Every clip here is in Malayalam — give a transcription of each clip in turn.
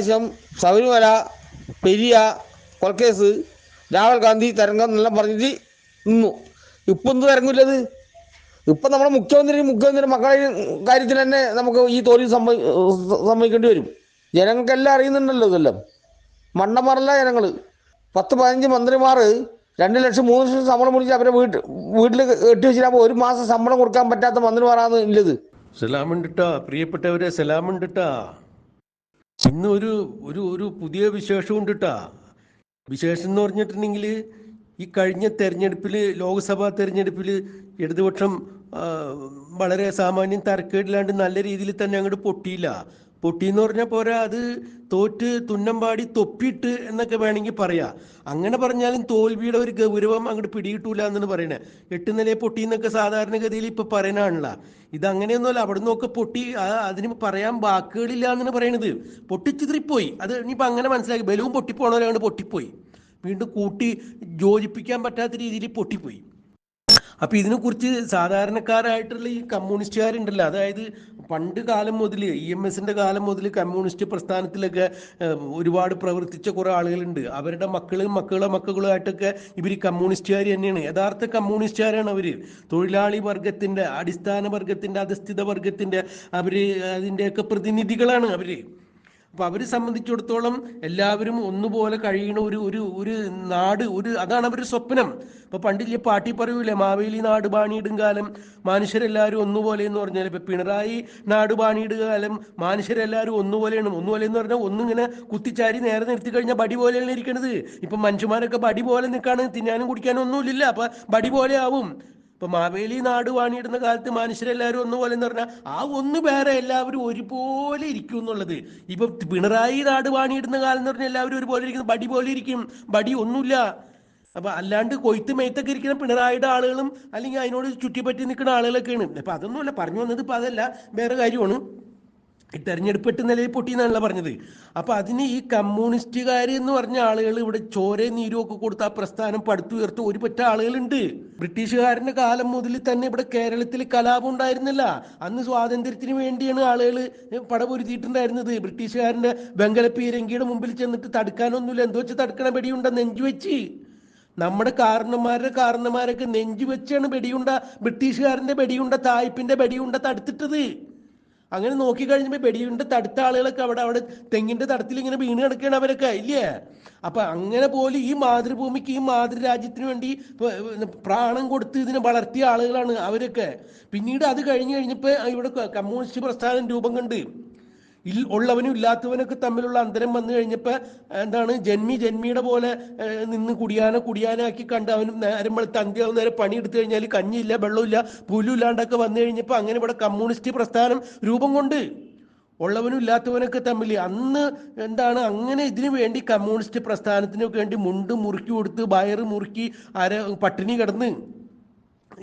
പ്രാവശ്യം ശബരിമല പെരിയ കൊൽക്കേസ് രാഹുൽ ഗാന്ധി തരംഗം എന്നെല്ലാം പറഞ്ഞിട്ട് നിന്നു. ഇപ്പം എന്ത് തരംഗമില്ലത്? ഇപ്പം നമ്മുടെ മുഖ്യമന്ത്രി മുഖ്യമന്ത്രി മക്കളെ കാര്യത്തിൽ തന്നെ നമുക്ക് ഈ തോൽവി സംഭവി സംഭവിക്കേണ്ടി വരും. ജനങ്ങൾക്കെല്ലാം അറിയുന്നുണ്ടല്ലോ ഇതെല്ലാം. മണ്ണന്മാരല്ല ജനങ്ങൾ പത്ത് പതിനഞ്ച് മന്ത്രിമാർ രണ്ട് ലക്ഷം മൂന്ന് ലക്ഷം ശമ്പളം മുടിച്ച് അവരെ വീട്ടിൽ വീട്ടിൽ കെട്ടി വെച്ചിട്ടാകുമ്പോൾ ഒരു മാസം ശമ്പളം കൊടുക്കാൻ പറ്റാത്ത മന്ത്രിമാരാണ് ഇല്ലത് സലാമുണ്ടിട്ടാ പ്രിയപ്പെട്ടവരെ സലാമുണ്ടിട്ടാ. ഇന്ന് ഒരു ഒരു ഒരു പുതിയ വിശേഷം ഉണ്ടിട്ടാ. വിശേഷം എന്ന് പറഞ്ഞിട്ടുണ്ടെങ്കിൽ ഈ കഴിഞ്ഞ തെരഞ്ഞെടുപ്പിൽ ലോക്സഭാ തെരഞ്ഞെടുപ്പിൽ ഇടതുപക്ഷം വളരെ സാമാന്യം തരക്കേടില്ലാണ്ട് നല്ല രീതിയിൽ തന്നെ അങ്ങോട്ട് പൊട്ടിയില്ല. പൊട്ടിയെന്ന് പറഞ്ഞാൽ പോരാ അത് തോറ്റ് തുന്നമ്പാടി തൊപ്പിട്ട് എന്നൊക്കെ വേണമെങ്കിൽ പറയാ. അങ്ങനെ പറഞ്ഞാലും തോൽവിയുടെ ഒരു ഗൗരവം അങ്ങോട്ട് പിടികിട്ടൂല എന്നാണ് പറയണത് എട്ട് നിലയെ പൊട്ടി എന്നൊക്കെ സാധാരണഗതിയിൽ ഇപ്പൊ പറയണാണല്ല. ഇത് അങ്ങനെയൊന്നുമല്ല അവിടെ നിന്നൊക്കെ പൊട്ടി അതിന് പറയാൻ വാക്കുകളില്ല എന്നാണ് പറയണത്. പൊട്ടിച്ചിതിരിപ്പോയി അത് ഇനിയിപ്പോൾ അങ്ങനെ മനസ്സിലാക്കി ബലവും പൊട്ടിപ്പോണവരാണ് പൊട്ടിപ്പോയി. വീണ്ടും കൂട്ടി യോജിപ്പിക്കാൻ പറ്റാത്ത രീതിയിൽ പൊട്ടിപ്പോയി. അപ്പൊ ഇതിനെക്കുറിച്ച് സാധാരണക്കാരായിട്ടുള്ള ഈ കമ്മ്യൂണിസ്റ്റുകാരുണ്ടല്ലോ. അതായത് പണ്ട് കാലം മുതൽ ഇ എം എസിന്റെ കാലം മുതൽ കമ്മ്യൂണിസ്റ്റ് പ്രസ്ഥാനത്തിലൊക്കെ ഒരുപാട് പ്രവർത്തിച്ച കുറെ ആളുകളുണ്ട്. അവരുടെ മക്കളും മക്കളെ ആയിട്ടൊക്കെ ഇവർ കമ്മ്യൂണിസ്റ്റുകാർ തന്നെയാണ്. യഥാർത്ഥ കമ്മ്യൂണിസ്റ്റുകാരാണ് അവർ. തൊഴിലാളി വർഗത്തിന്റെ അടിസ്ഥാന വർഗത്തിന്റെ അധസ്ഥിത വർഗത്തിന്റെ അവർ അതിന്റെയൊക്കെ പ്രതിനിധികളാണ് അവർ. അപ്പൊ അവരെ സംബന്ധിച്ചിടത്തോളം എല്ലാവരും ഒന്നുപോലെ കഴിയണ ഒരു ഒരു ഒരു നാട് ഒരു അതാണ് അവരുടെ സ്വപ്നം. ഇപ്പൊ പണ്ടില്ലേ പാട്ടി പറയൂലേ മാവേലി നാട് ബാണിയിടും കാലം മനുഷ്യരെല്ലാവരും ഒന്നുപോലെ എന്ന് പറഞ്ഞാൽ ഇപ്പൊ പിണറായി നാട് ബാണിയിടുക കാലം മനുഷ്യരെല്ലാവരും ഒന്നുപോലെയാണ്. ഒന്നുപോലെ എന്ന് പറഞ്ഞാൽ ഒന്നിങ്ങനെ കുത്തിച്ചാരി നേരെ നിർത്തി കഴിഞ്ഞാൽ ബടി പോലെയാണ് ഇരിക്കണത്. ഇപ്പൊ മനുഷ്യന്മാരൊക്കെ ബടി പോലെ നിൽക്കാണ് തിന്നാനും കുടിക്കാനും ഒന്നുമില്ല അപ്പൊ ബടി പോലെ ആവും. ഇപ്പൊ മാവേലി നാട് വാണിയിടുന്ന കാലത്ത് മനുഷ്യരെല്ലാവരും ഒന്നുപോലെ എന്ന് പറഞ്ഞാൽ ആ ഒന്ന് വേറെ എല്ലാവരും ഒരുപോലെ ഇരിക്കും എന്നുള്ളത്. ഇപ്പൊ പിണറായി നാട് വാണിയിടുന്ന കാലം എന്ന് പറഞ്ഞാൽ എല്ലാവരും ഒരുപോലെ ഇരിക്കുന്നു. ബടി പോലെ ഇരിക്കും. ബടി ഒന്നുമില്ല. അപ്പൊ അല്ലാണ്ട് കൊയ്ത്ത് മെയ്ത്തൊക്കെ ഇരിക്കുന്ന പിണറായിയുടെ ആളുകളും അല്ലെങ്കിൽ അതിനോട് ചുറ്റിപ്പറ്റി നിൽക്കുന്ന ആളുകളൊക്കെയാണ്. അപ്പൊ അതൊന്നുമല്ല പറഞ്ഞു വന്നത് ഇപ്പൊ അതല്ല. വേറെ കാര്യമാണ്. തെരഞ്ഞെടുപ്പ് എട്ട് നിലയിൽ പൊട്ടി എന്നാണല്ലോ പറഞ്ഞത്. അപ്പൊ അതിന് ഈ കമ്മ്യൂണിസ്റ്റുകാർ എന്ന് പറഞ്ഞ ആളുകൾ ഇവിടെ ചോര നീരും ഒക്കെ കൊടുത്ത് ആ പ്രസ്ഥാനം പടുത്തുയർത്ത് ഒരു പറ്റ ആളുകളുണ്ട്. ബ്രിട്ടീഷുകാരന്റെ കാലം മുതൽ തന്നെ ഇവിടെ കേരളത്തിൽ കലാപം ഉണ്ടായിരുന്നില്ല. അന്ന് സ്വാതന്ത്ര്യത്തിന് വേണ്ടിയാണ് ആളുകൾ പടപൊരുത്തിയിട്ടുണ്ടായിരുന്നത് ബ്രിട്ടീഷുകാരന്റെ വെങ്കല പീരങ്കിയുടെ മുമ്പിൽ ചെന്നിട്ട് തടുക്കാനൊന്നുമില്ല. എന്തോ വെച്ച് തടുക്കണ വെടിയുണ്ട? നെഞ്ചു വെച്ച്. നമ്മുടെ കാരണന്മാരുടെ കാരണന്മാരൊക്കെ നെഞ്ചു വെച്ചാണ് വെടിയുണ്ട ബ്രിട്ടീഷുകാരന്റെ വെടിയുണ്ട തായ്പിന്റെ വെടിയുണ്ട തടുത്തിട്ടത്. അങ്ങനെ നോക്കി കഴിഞ്ഞപ്പോൾ വെടിയുണ്ട തടുത്ത ആളുകളൊക്കെ അവിടെ അവിടെ തെങ്ങിന്റെ തടത്തിൽ ഇങ്ങനെ വീണ് കിടക്കുകയാണ് അവരൊക്കെ ഇല്ലേ? അപ്പൊ അങ്ങനെ പോലെ ഈ മാതൃഭൂമിക്ക് ഈ മാതൃരാജ്യത്തിന് വേണ്ടി പ്രാണം കൊടുത്ത് ഇതിനെ വളർത്തിയ ആളുകളാണ് അവരൊക്കെ. പിന്നീട് അത് കഴിഞ്ഞ് കഴിഞ്ഞപ്പോൾ ഇവിടെ കമ്മ്യൂണിസ്റ്റ് പ്രസ്ഥാനം രൂപം കണ്ട് ഇൽ ഉള്ളവനും ഇല്ലാത്തവനൊക്കെ തമ്മിലുള്ള അന്തരം വന്നു കഴിഞ്ഞപ്പോൾ എന്താണ് ജന്മി ജന്മിയുടെ പോലെ നിന്ന് കുടിയാന കുടിയാനാക്കി കണ്ട് അവനും നേരം വെളുത്ത് അന്ത്യാവും നേരെ പണിയെടുത്തു കഴിഞ്ഞാൽ കഞ്ഞിയില്ല വെള്ളമില്ല പുലും ഇല്ലാണ്ടൊക്കെ വന്നു കഴിഞ്ഞപ്പോൾ അങ്ങനെ ഇവിടെ കമ്മ്യൂണിസ്റ്റ് പ്രസ്ഥാനം രൂപം കൊണ്ട് ഉള്ളവനും ഇല്ലാത്തവനൊക്കെ തമ്മിൽ അന്ന് എന്താണ് അങ്ങനെ ഇതിനു വേണ്ടി കമ്മ്യൂണിസ്റ്റ് പ്രസ്ഥാനത്തിനൊക്കെ വേണ്ടി മുണ്ട് മുറുക്കി കൊടുത്ത് വയറ് മുറുക്കി ആരെ പട്ടിണി കിടന്ന്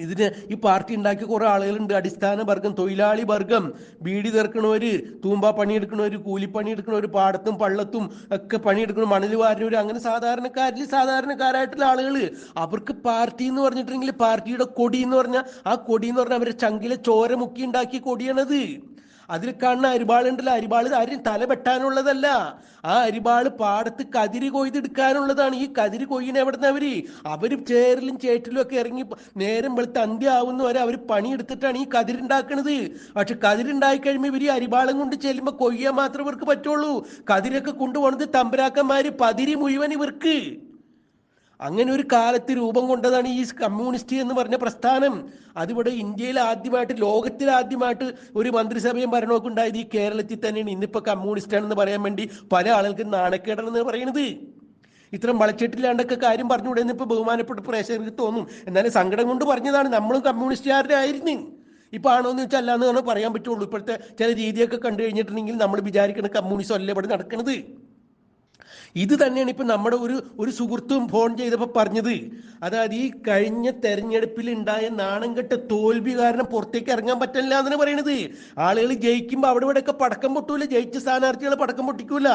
ഇതിന് ഈ പാർട്ടി ഉണ്ടാക്കിയ കുറെ ആളുകളുണ്ട്. അടിസ്ഥാന വർഗം തൊഴിലാളി വർഗം ബീഡി തീർക്കണവര് തൂമ്പ പണിയെടുക്കണവര് കൂലിപ്പണി എടുക്കണവര് പാടത്തും പള്ളത്തും ഒക്കെ പണിയെടുക്കണ മണൽ വാരുന്നവര് അങ്ങനെ സാധാരണക്കാരിൽ സാധാരണക്കാരായിട്ടുള്ള ആളുകൾ അവർക്ക് പാർട്ടി എന്ന് പറഞ്ഞിട്ടുണ്ടെങ്കിൽ പാർട്ടിയുടെ കൊടി എന്ന് പറഞ്ഞാൽ ആ കൊടി എന്ന് പറഞ്ഞാൽ അവരെ ചങ്കിലെ ചോര മുക്കി ഉണ്ടാക്കിയ കൊടിയാണത്. അതിൽ കാണുന്ന അരിവാളുണ്ടല്ലോ അരിവാൾ ആരും തല വെട്ടാനുള്ളതല്ല. ആ അരിവാൾ പാടത്ത് കതിരി കൊയ്തെടുക്കാനുള്ളതാണ്. ഈ കതിരി കൊയ്യുന്ന എവിടുന്ന് അവർ? അവർ ചേറിലും ചേറ്റിലും ഒക്കെ ഇറങ്ങി നേരം വെളുത്ത് അന്ത്യാവുന്ന വരെ അവർ പണിയെടുത്തിട്ടാണ് ഈ കതിരുണ്ടാക്കണത്. പക്ഷെ കതിരുണ്ടായി കഴിയുമ്പോൾ ഇവർ ഈ അരിവാളം കൊണ്ട് ചെല്ലുമ്പോൾ കൊയ്യാൻ മാത്രം ഇവർക്ക് പറ്റുള്ളൂ. കതിരൊക്കെ കൊണ്ടുപോകുന്നത് തമ്പരാക്കന്മാര് പതിരി മുഴുവൻ ഇവർക്ക്. അങ്ങനെ ഒരു കാലത്ത് രൂപം കൊണ്ടതാണ് ഈ കമ്മ്യൂണിസ്റ്റ് എന്ന് പറഞ്ഞ പ്രസ്ഥാനം. അതിവിടെ ഇന്ത്യയിൽ ആദ്യമായിട്ട് ലോകത്തിൽ ആദ്യമായിട്ട് ഒരു മന്ത്രിസഭയും ഭരണമൊക്കെ ഉണ്ടായത് ഈ കേരളത്തിൽ തന്നെയാണ്. ഇന്നിപ്പോ കമ്മ്യൂണിസ്റ്റ് ആണെന്ന് പറയാൻ വേണ്ടി പല ആളുകൾക്കും നാണക്കേടാണെന്ന് പറയുന്നത്. ഇത്രയും വളച്ചിട്ടില്ലാണ്ടൊക്കെ കാര്യം പറഞ്ഞുകൂടെ എന്ന് ഇപ്പൊ ബഹുമാനപ്പെട്ട പ്രേക്ഷകർക്ക് തോന്നും. എന്നാലും സങ്കടം കൊണ്ട് പറഞ്ഞതാണ് നമ്മളും കമ്മ്യൂണിസ്റ്റുകാരുടെ ആയിരുന്നു. ഇപ്പൊ ആണോ എന്ന് വെച്ചാൽ അല്ലാന്ന് പറയാൻ പറ്റുള്ളൂ. ഇപ്പോഴത്തെ ചില രീതിയൊക്കെ കണ്ടു കഴിഞ്ഞിട്ടുണ്ടെങ്കിൽ നമ്മൾ വിചാരിക്കുന്ന കമ്മ്യൂണിസം അല്ലേ ഇവിടെ നടക്കുന്നത് ഇത് തന്നെയാണ് ഇപ്പൊ നമ്മുടെ ഒരു ഒരു സുഹൃത്തും ഫോൺ ചെയ്തപ്പോൾ പറഞ്ഞത്. അതായത് ഈ കഴിഞ്ഞ തെരഞ്ഞെടുപ്പിൽ ഉണ്ടായ നാണം കെട്ട തോൽവി കാരണം പുറത്തേക്ക് ഇറങ്ങാൻ പറ്റില്ല എന്നാണ് പറയണത്. ആളുകൾ ജയിക്കുമ്പോൾ അവിടെ ഇവിടെയൊക്കെ പടക്കം പൊട്ടൂല ജയിച്ച സ്ഥാനാർത്ഥികൾ പടക്കം പൊട്ടിക്കൂല.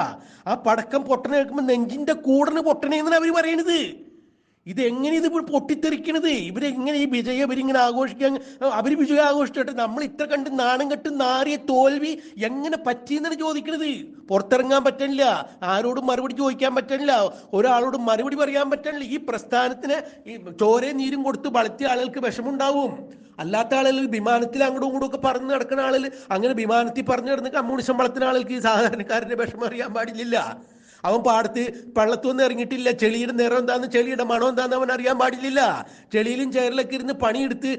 ആ പടക്കം പൊട്ടണ കേൾക്കുമ്പോൾ നെഞ്ചിന്റെ കൂടന് പൊട്ടണേന്നാണ് അവർ പറയണത്. ഇത് എങ്ങനെ ഇത് ഇപ്പോൾ പൊട്ടിത്തെറിക്കണത്? ഇവരെങ്ങനെ ഈ വിജയം ഇവരിങ്ങനെ ആഘോഷിക്കാൻ അവർ വിജയം ആഘോഷിച്ചിട്ട് നമ്മൾ ഇത്ര കണ്ട് നാണം കെട്ട് നാറിയ തോൽവി എങ്ങനെ പറ്റിയെന്നാണ് ചോദിക്കണത്? പുറത്തിറങ്ങാൻ പറ്റണില്ല. ആരോടും മറുപടി ചോദിക്കാൻ പറ്റണില്ല. ഒരാളോട് മറുപടി പറയാൻ പറ്റണില്ല. ഈ പ്രസ്ഥാനത്തിന് ഈ ചോരയും നീരും കൊടുത്ത് വളർത്തിയ ആളുകൾക്ക് വിഷമുണ്ടാവും അല്ലാത്ത ആളുകൾ വിമാനത്തിൽ അങ്ങോട്ടും ഇങ്ങോട്ടും ഒക്കെ പറഞ്ഞു നടക്കുന്ന ആളുകൾ അങ്ങനെ വിമാനത്തിൽ പറഞ്ഞു നടന്ന് കമ്മ്യൂണിസം വളർത്തുന്ന ആളുകൾക്ക് ഈ സാധാരണക്കാരന്റെ വിഷമം അറിയാൻ പാടില്ല അവൻ പാടത്ത് പള്ളത്തൊന്നും ഇറങ്ങിയിട്ടില്ല. ചെളിയുടെ നിറം എന്താന്ന് ചെളിയുടെ മണം എന്താന്ന് അവൻ അറിയാൻ പാടില്ല. ചെളിയിലും ചേറിലൊക്കെ ഇരുന്ന് പണിയെടുത്ത്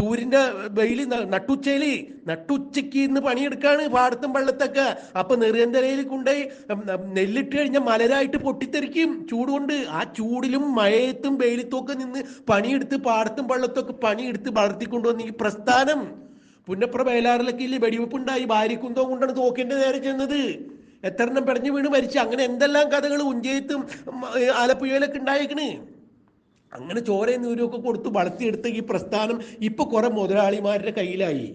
സൂര്യന്റെ വെയിൽ നട്ടുച്ചേലി നട്ടുച്ചയ്ക്ക് ഇന്ന് പണിയെടുക്കാണ് പാടത്തും പള്ളത്തൊക്കെ. അപ്പൊ നെറിയന്തരയിൽ കൊണ്ടുപോയി നെല്ലിട്ട് കഴിഞ്ഞാൽ മലരായിട്ട് പൊട്ടിത്തെറിക്കും ചൂടുകൊണ്ട്. ആ ചൂടിലും മഴയത്തും വെയിലത്തും ഒക്കെ നിന്ന് പണിയെടുത്ത് പാടത്തും പള്ളത്തൊക്കെ പണിയെടുത്ത് വളർത്തിക്കൊണ്ടുവന്ന ഈ പ്രസ്ഥാനം. പുന്നപ്ര വേലാറിലൊക്കെ ഇല്ലേ വെടിവെപ്പുണ്ടായി. ഭാര്യക്കുന്തവും കൊണ്ടാണ് തോക്കിന്റെ നേരെ ചെന്നത്. എത്ര എണ്ണം പിടഞ്ഞു വീണ് മരിച്ചു. അങ്ങനെ എന്തെല്ലാം കഥകൾ ഉഞ്ചയത്തും ആലപ്പുഴയിലൊക്കെ ഉണ്ടായേക്കണ്. അങ്ങനെ ചോരയും നീരൊക്കെ കൊടുത്ത് വളർത്തിയെടുത്ത ഈ പ്രസ്ഥാനം ഇപ്പൊ കുറെ മുതലാളിമാരുടെ കയ്യിലായി.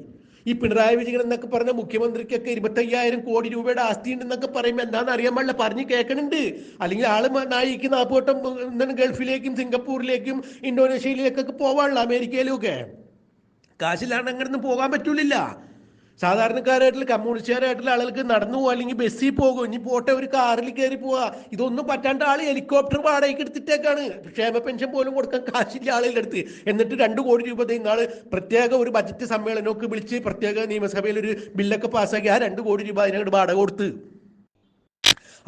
ഈ പിണറായി വിജയൻ എന്നൊക്കെ പറഞ്ഞ മുഖ്യമന്ത്രിക്കൊക്കെ ഇരുപത്തയ്യായിരം കോടി രൂപയുടെ ആസ്തി ഉണ്ടെന്നൊക്കെ പറയുമ്പോൾ എന്താണെന്ന് അറിയാൻ പാടില്ല. പറഞ്ഞ് കേൾക്കണുണ്ട് അല്ലെങ്കിൽ ആൾ നായിക്ക് നാപ്പോട്ടം എന്താണ് ഗൾഫിലേക്കും സിംഗപ്പൂരിലേക്കും ഇന്തോനേഷ്യയിലേക്കൊക്കെ പോവാനുള്ള അമേരിക്കയിലും ഒക്കെ കാശില്ലാണ്ട് അങ്ങനെ ഒന്നും പോകാൻ പറ്റൂലില്ല. സാധാരണക്കാരായിട്ടുള്ള കമ്മ്യൂണിസ്റ്റുകാരായിട്ടുള്ള ആളുകൾക്ക് നടന്നു പോകാം അല്ലെങ്കിൽ ബസ്സിൽ പോകും ഇനി പോട്ടെ ഒരു കാറിൽ കയറി പോവാ. ഇതൊന്നും പറ്റാണ്ട് ആൾ ഹെലികോപ്റ്റർ വാടകയ്ക്ക് എടുത്തിട്ടേക്കാണ്. ക്ഷേമ പെൻഷൻ പോലും കൊടുക്കാൻ കാശില്ല ആളുകളുടെ അടുത്ത്. എന്നിട്ട് രണ്ട് കോടി രൂപ ഇന്നാൾ പ്രത്യേക ഒരു ബജറ്റ് സമ്മേളനമൊക്കെ വിളിച്ച് പ്രത്യേക നിയമസഭയിൽ ഒരു ബില്ലൊക്കെ പാസ്സാക്കി ആ രണ്ട് കോടി രൂപ അതിനോട് വാടക കൊടുത്ത്.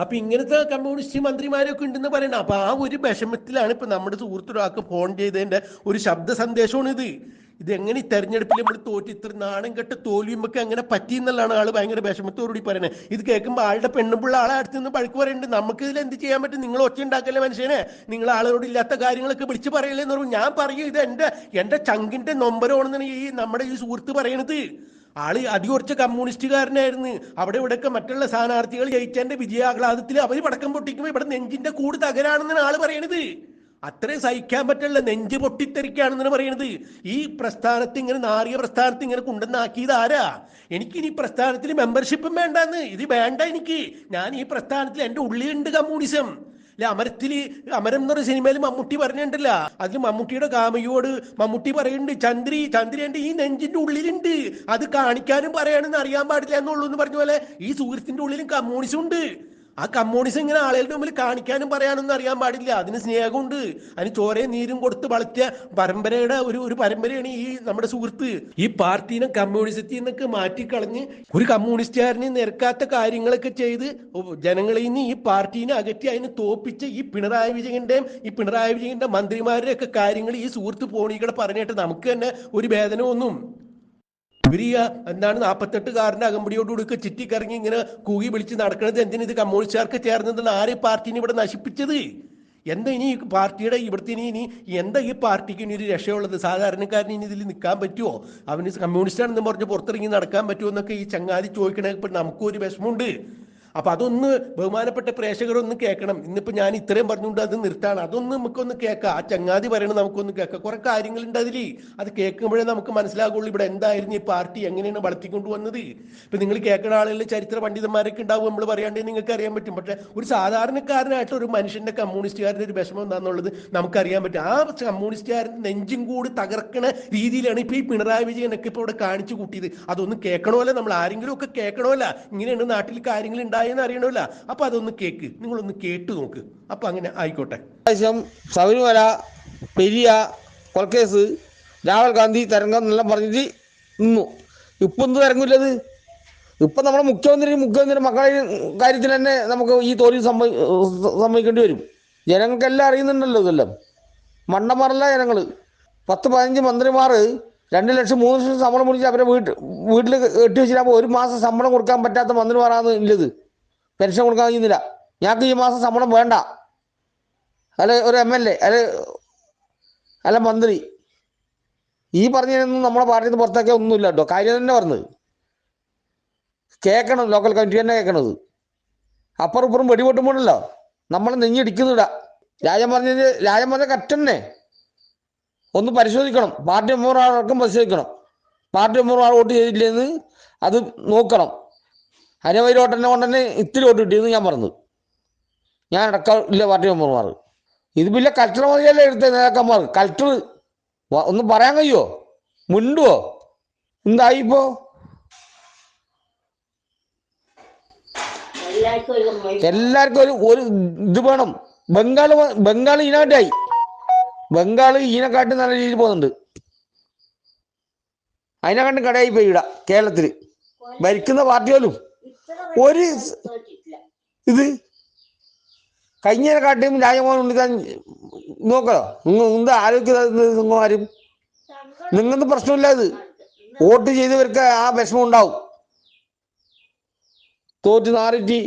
അപ്പൊ ഇങ്ങനത്തെ കമ്മ്യൂണിസ്റ്റ് മന്ത്രിമാരൊക്കെ ഉണ്ടെന്ന് പറയണം അപ്പൊ ആ ഒരു വിഷമത്തിലാണ് ഇപ്പൊ നമ്മുടെ സുഹൃത്തൊരാൾക്ക് ഫോൺ ചെയ്തതിന്റെ ഒരു ശബ്ദ സന്ദേശമാണ് ഇത് ഇത് എങ്ങനെ ഈ തെരഞ്ഞെടുപ്പിൽ നമ്മൾ തോറ്റ്? ഇത്ര നാണം കെട്ട് തോൽവിയുമ്പൊക്കെ അങ്ങനെ പറ്റി എന്നുള്ളതാണ് ആൾ ഭയങ്കര വിഷമത്തോടുകൂടി പറയുന്നത് ഇത് കേൾക്കുമ്പോൾ ആളുടെ പെണ്ണുപിള്ള ആളെ അടുത്ത് നിന്ന് പഴുക്ക് പറയുന്നുണ്ട് നമുക്ക് ഇതിൽ എന്ത് ചെയ്യാൻ പറ്റും? നിങ്ങൾ ഒച്ച ഉണ്ടാക്കല്ലേ മനുഷ്യനെ? നിങ്ങൾ ആളോട് ഇല്ലാത്ത കാര്യങ്ങളൊക്കെ വിളിച്ച് പറയല്ലേ എന്ന് പറഞ്ഞു ഞാൻ പറയും ഇത് എന്റെ എന്റെ ചങ്കിന്റെ നൊമ്പരമാണെന്നാണ് ഈ നമ്മുടെ ഈ സുഹൃത്ത് പറയണത്. ആൾ അടിയുറച്ച കമ്മ്യൂണിസ്റ്റുകാരനായിരുന്നു. അവിടെ ഇവിടെയൊക്കെ മറ്റുള്ള സ്ഥാനാർത്ഥികൾ ജയിച്ചതിന്റെ വിജയാഹ്ലാദത്തിൽ അവർ പടക്കം പൊട്ടിക്കുമ്പോൾ ഇവിടെ നെഞ്ചിന്റെ കൂട് തകരാണെന്നാണ് ആൾ പറയണത്. അത്രയും സഹിക്കാൻ പറ്റില്ല. നെഞ്ച് പൊട്ടിത്തെറിക്കുകയാണെന്നാണ് പറയണത് ഈ പ്രസ്ഥാനത്ത് ഇങ്ങനെ നാറിയ പ്രസ്ഥാനത്ത് ഇങ്ങനെ കൊണ്ടുവന്നാക്കിയത് ആരാ? എനിക്ക് ഇനി പ്രസ്ഥാനത്തിൽ മെമ്പർഷിപ്പും വേണ്ടെന്ന്. ഇത് വേണ്ട എനിക്ക്. ഞാൻ ഈ പ്രസ്ഥാനത്തിൽ എന്റെ ഉള്ളിലുണ്ട് കമ്മ്യൂണിസം. അല്ലെ അമരത്തിൽ അമരം എന്ന് പറഞ്ഞ സിനിമയിൽ മമ്മൂട്ടി പറഞ്ഞിട്ടുണ്ടല്ല. അതിൽ മമ്മൂട്ടിയുടെ കാമയോട് മമ്മൂട്ടി പറയുന്നുണ്ട് ചന്ദ്രി ചന്ദ്രി എന്റെ ഈ നെഞ്ചിന്റെ ഉള്ളിലുണ്ട്. അത് കാണിക്കാനും പറയാനെന്ന് അറിയാൻ പാടില്ല എന്നുള്ളൂ എന്ന് പറഞ്ഞ പോലെ ഈ സുഹൃത്തിന്റെ ഉള്ളിലും കമ്മ്യൂണിസം ഉണ്ട്. ആ കമ്മ്യൂണിസം ഇങ്ങനെ ആളുകളുടെ മുമ്പിൽ കാണിക്കാനും പറയാനൊന്നും അറിയാൻ പാടില്ല. അതിന് സ്നേഹമുണ്ട്. അതിന് ചോരയും നീരും കൊടുത്ത് വളർത്തിയ പരമ്പരയുടെ ഒരു ഒരു പരമ്പരയാണ് ഈ നമ്മുടെ സുഹൃത്ത്. ഈ പാർട്ടീനെ കമ്മ്യൂണിസത്തിൽ നിന്നൊക്കെ മാറ്റിക്കളഞ്ഞ് ഒരു കമ്മ്യൂണിസ്റ്റുകാരനെ നിരക്കാത്ത കാര്യങ്ങളൊക്കെ ചെയ്ത് ജനങ്ങളിൽ നിന്ന് ഈ പാർട്ടീനെ അകറ്റി അതിനെ തോപ്പിച്ച് ഈ പിണറായി വിജയന്റെയും ഈ പിണറായി വിജയന്റെ മന്ത്രിമാരുടെ ഒക്കെ കാര്യങ്ങൾ ഈ സുഹൃത്ത് പോണികളെ പറഞ്ഞിട്ട് നമുക്ക് തന്നെ ഒരു വേദനയൊന്നും ഇവർ ഈ എന്താണ് അകമ്പടിയോട് അകമ്പടിയോടുകൂടി ചുറ്റിക്കറങ്ങി ഇങ്ങനെ കൂകി വിളിച്ച് നടക്കുന്നത് എന്തിനു ഇത് കമ്മ്യൂണിസ്റ്റുകാർക്ക് ചേർന്നതെന്ന് ആരെ പാർട്ടിനെ ഇവിടെ നശിപ്പിച്ചത്? എന്താ ഇനി പാർട്ടിയുടെ ഇവിടുത്തെ ഇനി ഇനി എന്താ ഈ പാർട്ടിക്ക് ഇനി ഒരു രക്ഷയുള്ളത്? സാധാരണക്കാരന് ഇനി ഇതിൽ നിൽക്കാൻ പറ്റുമോ അവന് കമ്മ്യൂണിസ്റ്റാണെന്ന് പറഞ്ഞ് പുറത്തിറങ്ങി നടക്കാൻ പറ്റുമോ എന്നൊക്കെ ഈ ചങ്ങാതി ചോദിക്കണേ ഇപ്പം നമുക്കൊരു വിഷമമുണ്ട്. അപ്പൊ അതൊന്ന് ബഹുമാനപ്പെട്ട പ്രേക്ഷകരൊന്ന് കേൾക്കണം. ഇന്നിപ്പോ ഞാൻ ഇത്രയും പറഞ്ഞുകൊണ്ട് അത് നിർത്താണ്. അതൊന്ന് നമുക്കൊന്ന് കേൾക്കാം. ആ ചങ്ങാതി പറയണത് നമുക്കൊന്ന് കേൾക്കാം. കുറെ കാര്യങ്ങളുണ്ട് അതിൽ അത് കേൾക്കുമ്പോഴേ നമുക്ക് മനസ്സിലാകുള്ളൂ ഇവിടെ എന്തായിരുന്നു ഈ പാർട്ടി എങ്ങനെയാണ് വളർത്തിക്കൊണ്ട് വന്നത്. ഇപ്പൊ നിങ്ങൾ കേൾക്കുന്ന ആളുകളിൽ ചരിത്ര പണ്ഡിതന്മാരൊക്കെ ഉണ്ടാവും നമ്മൾ പറയാണ്ട് നിങ്ങൾക്ക് അറിയാൻ പറ്റും. പക്ഷെ ഒരു സാധാരണക്കാരനായിട്ട് ഒരു മനുഷ്യന്റെ കമ്മ്യൂണിസ്റ്റുകാരന്റെ ഒരു വിഷമം എന്താണെന്നുള്ളത് നമുക്കറിയാൻ പറ്റും. ആ കമ്മ്യൂണിസ്റ്റുകാരന്റെ നെഞ്ചും കൂടി തകർക്കണ രീതിയിലാണ് ഇപ്പൊ ഈ പിണറായി വിജയനൊക്കെ ഇപ്പൊ ഇവിടെ കാണിച്ചു കൂട്ടിയത്. അതൊന്ന് കേൾക്കണമല്ല നമ്മൾ. ആരെങ്കിലും ഒക്കെ കേൾക്കണമല്ല. ഇങ്ങനെയാണ് നാട്ടിൽ കാര്യങ്ങൾ ഉണ്ടായെന്ന് അറിയണമല്ല. അപ്പൊ അതൊന്ന് കേക്ക്. നിങ്ങളൊന്ന് കേട്ട് നോക്ക്. അപ്പൊ അങ്ങനെ ആയിക്കോട്ടെ. പ്രാവശ്യം ശബരിമല പെരിയ കൊൽക്കേസ് രാഹുൽ ഗാന്ധി തരംഗം എന്നെല്ലാം പറഞ്ഞിട്ട് നിന്നു. ഇപ്പൊ എന്ത് തരംഗമില്ലത്? ഇപ്പൊ നമ്മുടെ മുഖ്യമന്ത്രി മുഖ്യമന്ത്രി മക്കളുടെ കാര്യത്തിൽ തന്നെ നമുക്ക് ഈ തോൽവി സംഭവി സംഭവിക്കേണ്ടി വരും. ജനങ്ങൾക്കെല്ലാം അറിയുന്നുണ്ടല്ലോ ഇതെല്ലാം. മണ്ടന്മാരല്ല ജനങ്ങൾ പത്ത് പതിനഞ്ച് മന്ത്രിമാർ രണ്ട് ലക്ഷം മൂന്ന് ലക്ഷം ശമ്പളം മുടിച്ച് അവരെ വീട്ടിൽ വീട്ടിൽ കെട്ടി വെച്ചിട്ടാകുമ്പോൾ ഒരു മാസം ശമ്പളം കൊടുക്കാൻ പറ്റാത്ത മന്ത്രിമാരാണ് ഇല്ലത്. പെൻഷൻ കൊടുക്കാൻ കഴിയുന്നില്ല. ഞങ്ങൾക്ക് ഈ മാസം ശമ്പളം വേണ്ട. അല്ലെ ഒരു എം എൽ എ അല്ലെ അല്ല മന്ത്രി. ഈ പറഞ്ഞതിനൊന്നും നമ്മുടെ പാർട്ടിയിൽ നിന്ന് പുറത്തൊക്കെ ഒന്നുമില്ല കേട്ടോ. കാര്യം തന്നെ പറഞ്ഞത്. കേൾക്കണം ലോക്കൽ കമ്മിറ്റി തന്നെ കേൾക്കണത്. അപ്പുറം ഇപ്പുറം വെടിപൊട്ടുമ്പോഴല്ലോ നമ്മൾ നെഞ്ഞിടിക്കുന്നില്ല രാജൻ പറഞ്ഞത് രാജൻ പറഞ്ഞ കറ്റന്നെ ഒന്ന് പരിശോധിക്കണം. പാർട്ടി മെമ്പർമാർക്കും പരിശോധിക്കണം. പാർട്ടി മെമ്പർമാർ വോട്ട് ചെയ്തില്ലെന്ന് അത് നോക്കണം. ഹരിവൈരോട്ടനെ കൊണ്ട് തന്നെ ഇത്തിരി വോട്ട് കിട്ടിയെന്ന് ഞാൻ പറഞ്ഞത്. ഞാൻ അടക്കം ഇല്ല പാർട്ടി മെമ്പർമാർ. ഇത് പിന്നെ കൾച്ചർ മതിയല്ലേ എടുത്ത നേതാക്കന്മാർ? കൾച്ചർ ഒന്നും പറയാൻ കഴിയുമോ മുണ്ടുവോ? എന്തായിപ്പോ എല്ലാവർക്കും ഒരു എല്ലാവർക്കും ഒരു ഒരു ഇത് വേണം. ബംഗാൾ ബംഗാൾ ഈനാട്ടായി ബംഗാൾ ഈനക്കാട്ട് നല്ല രീതിയിൽ പോകുന്നുണ്ട്. അതിനെക്കാട്ടും കടയായി പോയി ഇവിടെ കേരളത്തിൽ. ഭരിക്കുന്ന പാർട്ടി പോലും. ഇത്ര ഒരു ഇത് കഴിഞ്ഞതിനെ കാട്ടിയും രാജമോഹൻ ഉണ്ണിത്താൻ നോക്കലോ നിങ്ങൾ ആരോഗ്യ ആരും നിങ്ങൾക്ക് പ്രശ്നമില്ല ഇത്. വോട്ട് ചെയ്തവർക്ക് ആ വിഷമം ഉണ്ടാവും തോറ്റ് നാറിറ്റി.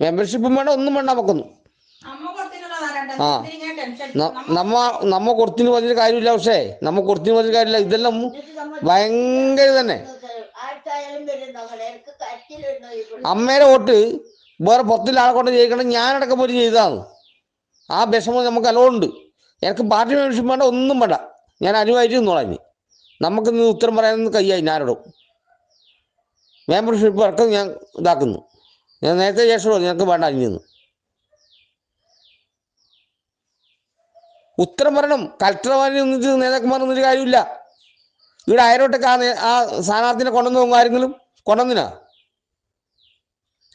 മെമ്പർഷിപ്പും വേണ്ട ഒന്നും വേണ്ട നമുക്കൊന്നും ആ. നമ്മ നമ്മ കൊടുത്തിന് പറഞ്ഞൊരു കാര്യമില്ല പക്ഷേ നമ്മ കൊടുത്തിന് പറഞ്ഞൊരു കാര്യമില്ല. ഇതെല്ലാം ഭയങ്കര തന്നെ അമ്മയുടെ വോട്ട് വേറെ പുറത്തില്ല ആളെ കൊണ്ട് ചെയ്യിക്കണം ഞാനടക്കം പോയി ചെയ്തതാണ്. ആ വിഷമം നമുക്ക് അലോണ്ട് എനിക്ക് പാർട്ടി മെമ്പർഷിപ്പ് വേണ്ട ഒന്നും വേണ്ട. ഞാൻ അനുവായിട്ട് നിന്നോളാം നമുക്ക് ഇന്ന് ഉത്തരം പറയാനൊന്നും കയ്യായി ഞാനിടും. മെമ്പർഷിപ്പ് ഇറക്കം ഞാൻ ഇതാക്കുന്നു. ഞാൻ നേരത്തെ ശേഷം ഞങ്ങൾക്ക് വേണ്ട ഇനി ഉത്തരം പറയണം. കലക്ടർമാരിൽ നിന്നിട്ട് നേതാക്കന്മാർ നിന്നിട്ട് കാര്യമില്ല. ഇവിടെ അയരോട്ടൊക്കെ ആ ആ സ്ഥാനാർത്ഥിനെ കൊണ്ടുവന്ന് പോകും ആരെങ്കിലും കൊണ്ടുവന്നിനാ?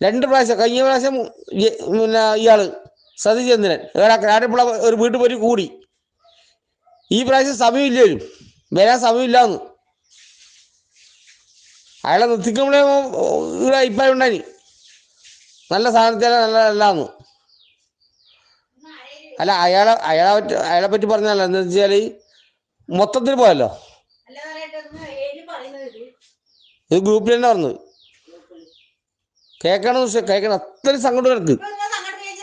രണ്ട് പ്രാവശ്യം കഴിഞ്ഞ പ്രാവശ്യം പിന്നെ ഇയാൾ സതീചന്ദ്രൻ ആരെപ്പുള്ള ഒരു വീട്ടിൽ പോയി കൂടി. ഈ പ്രാവശ്യം സമയമില്ലേലും വരാൻ സമയമില്ലാന്ന്. അയാളെ നിർത്തിക്കുമ്പോഴേ ഇവിടെ അഭിപ്രായം ഉണ്ടായി നല്ല സ്ഥാനത്തല്ല നല്ല അല്ലാന്ന്. അല്ല അയാളെ അയാളെ പറ്റി അയാളെ പറ്റി പറഞ്ഞല്ല എന്താ വെച്ചാൽ മൊത്തത്തിൽ പോയല്ലോ. ഇത് ഗ്രൂപ്പിൽ തന്നെ പറഞ്ഞു. കേൾക്കണം കേൾക്കണം. അത്രയും സങ്കടം എനിക്ക്?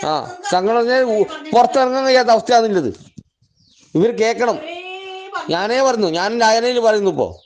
ആ സങ്കടം പറഞ്ഞാൽ പുറത്തിറങ്ങാൻ കഴിയാത്ത അവസ്ഥയാണുള്ളത് ഇവർ കേൾക്കണം. ഞാനേ പറഞ്ഞു. ഞാൻ രാജനയിൽ പറയുന്നു ഇപ്പോ.